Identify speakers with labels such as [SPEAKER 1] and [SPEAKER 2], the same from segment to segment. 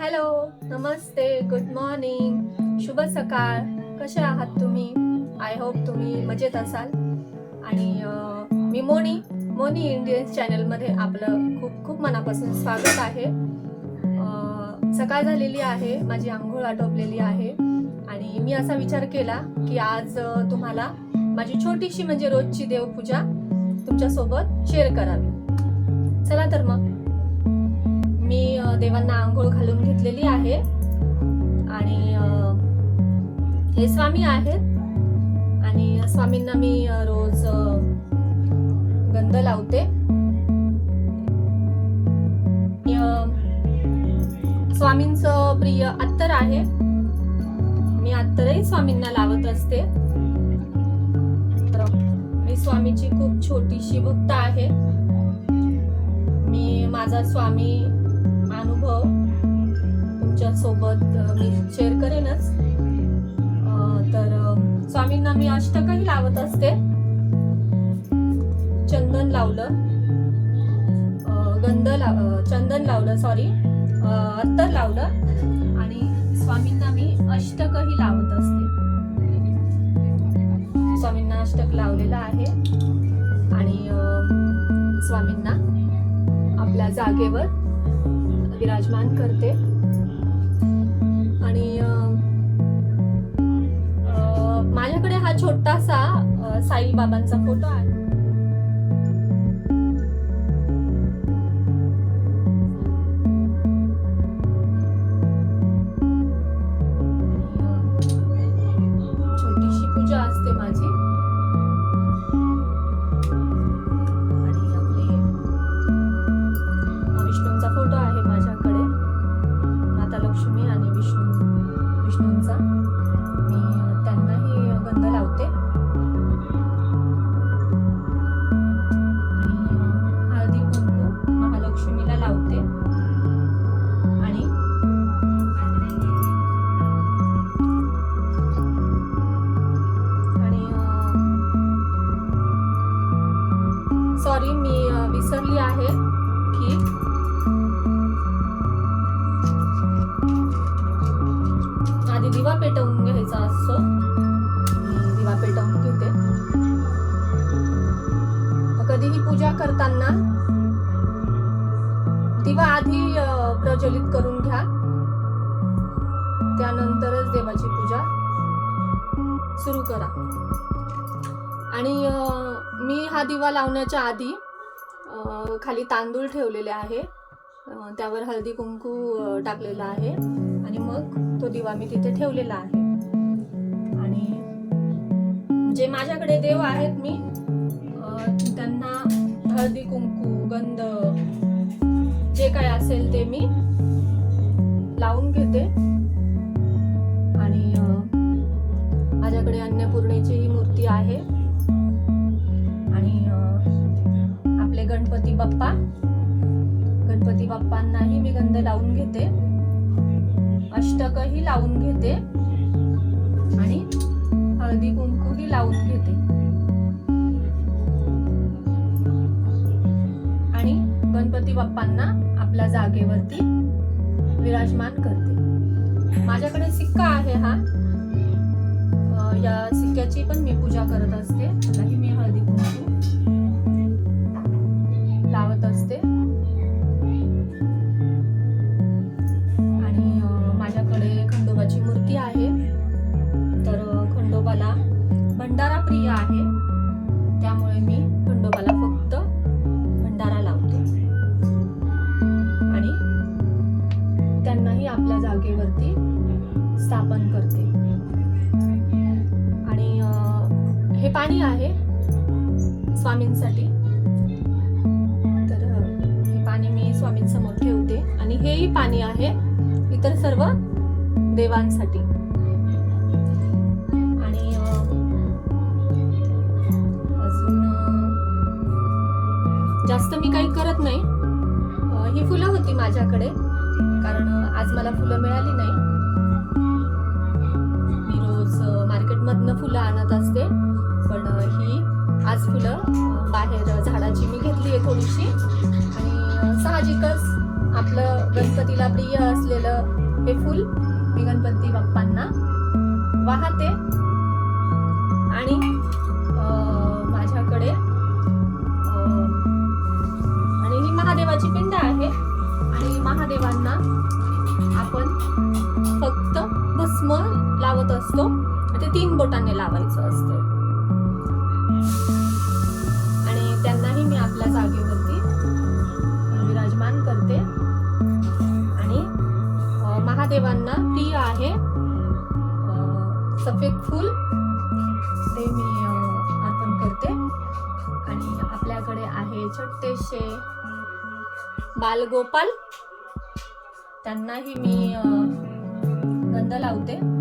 [SPEAKER 1] Hello नमस्ते good morning शुभ सकाळ. कसे आहात तुम्ही? आय होप तुम्ही मजेत असाल. आणि मी मोनी मोनी इंडियन्स चॅनलमध्ये आपलं खूप खूप मनापासून स्वागत आहे. सकाळ झालेली आहे माझी आंघोळ आटोपलेली आहे. आणि मी असा विचार केला की आज तुम्हाला माझी छोटीशी म्हणजे रोजची देवपूजा तुमच्यासोबत शेअर करावी. चला तर मग. मी देवांना आंघोळ घालून घेतलेली आहे. आणि हे स्वामी आहेत. आणि स्वामींना मी रोज गंध लावते. स्वामींचं प्रिय अत्तर आहे. मी अत्तरही स्वामींना लावत असते. मी स्वामीची खूप छोटीशी भक्त आहे. मी माझा स्वामी अनुभव तुमच्यासोबत मी शेअर करेनच. तर स्वामींना मी अष्टकही लावत असते. चंदन लावलं. गंध लाव चंदन लावलं सॉरी अत्तर लावलं. आणि स्वामींना मी अष्टकही लावत असते. स्वामींना अष्टक लावलेलं आहे. आणि स्वामींना आपल्या जागेवर विराजमान करते. आणि माझ्याकडे हा छोटासा साईबाबांचा फोटो आहे. consumida. असताना दिवा आधी प्रज्वलित करून घ्या. त्यानंतरच देवाची पूजा सुरू करा. आणि मी हा दिवा लावण्याच्या आधी खाली तांदूळ ठेवलेले आहे. त्यावर हळदी कुंकू टाकलेला आहे. आणि मग तो दिवा मी तिथे ठेवलेला आहे. आणि जे माझ्याकडे देव आहेत मी त्यांना हळदी कुंकू गंध जे काय असेल ते मी लावून घेते. आणि माझ्याकडे अन्नपूर्णेची मूर्ती आहे. आणि आपले गणपती बाप्पा. गणपती बाप्पांनाही मी गंध लावून घेते. अष्टकही लावून घेते. आणि हळदी कुंकूही लावून घेते. गणपती बाप्पांना आपल्या जागेवरती विराजमान करते. माझ्याकडे सिक्का आहे हा. या सिक्क्याची पण मी पूजा करत असते. त्यालाही मी हळदी कुंकू लावत असते. हे पाणी आहे स्वामींसाठी. तर हे पाणी मी स्वामींसमोर ठेवते. आणि हेही पाणी आहे इतर सर्व देवांसाठी. आणि अजून जास्त मी काही करत नाही. ही फुलं होती माझ्याकडे. कारण आज मला फुलं मिळाली नाही. मी गणपती बाप्पांना वाहते. आणि माझ्याकडे आणि ही महादेवाची पिंड आहे. आणि महादेवांना आपण फक्त भस्म लावत असतो. ते तीन बोटांनी लावायचं असतं. सफेद फूल ते मी अं, अर्पण करते. आणि आपल्याकडे आहे छोटेसे बालगोपाल. त्यांनाही मी गंध लावते.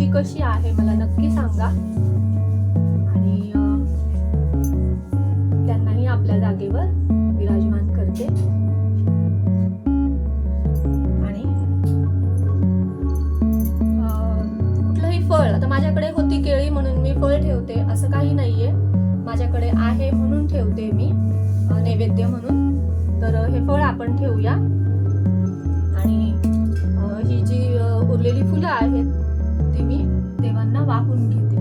[SPEAKER 1] तुमची कशी आहे मला नक्की सांगा. आणि त्यांनाही आपल्या जागेवर विराजमान करते. आणि कुठलंही फळ आता माझ्याकडे होती केळी म्हणून मी फळ ठेवते असं काही नाहीये. माझ्याकडे आहे म्हणून ठेवते मी नैवेद्य म्हणून. तर हे फळ आपण ठेवूया. आणि ही जी उरलेली फुलं आहेत ती मी देवांना वाहून घेते.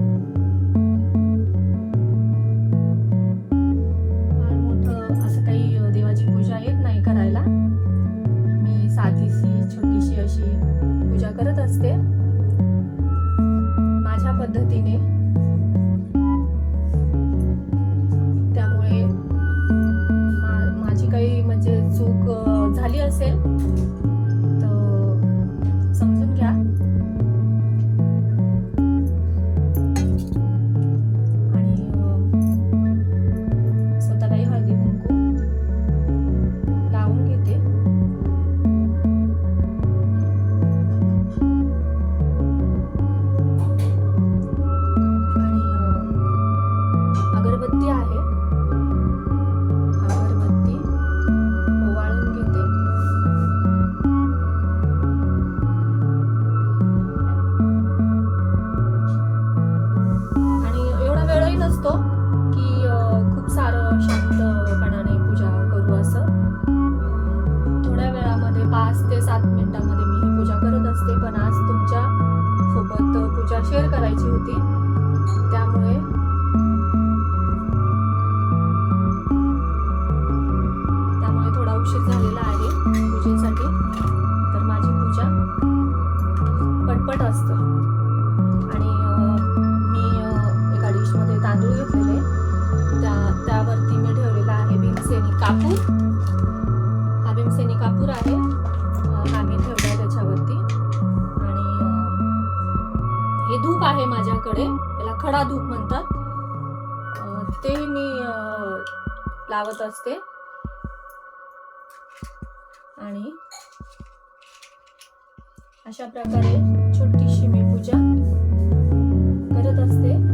[SPEAKER 1] फार मोठं असं काही देवाची पूजा येत नाही करायला. मी साधीशी छोटीशी अशी पूजा करत असते. माझ्या पद्धतीने. त्यामुळे माझी काही म्हणजे चूक झाली असेल शेअर माझ्याकडे याला खडा धूप म्हणतात. ते मी लावत असते. आणि अशा प्रकारे छोटीशी मी पूजा करत असते.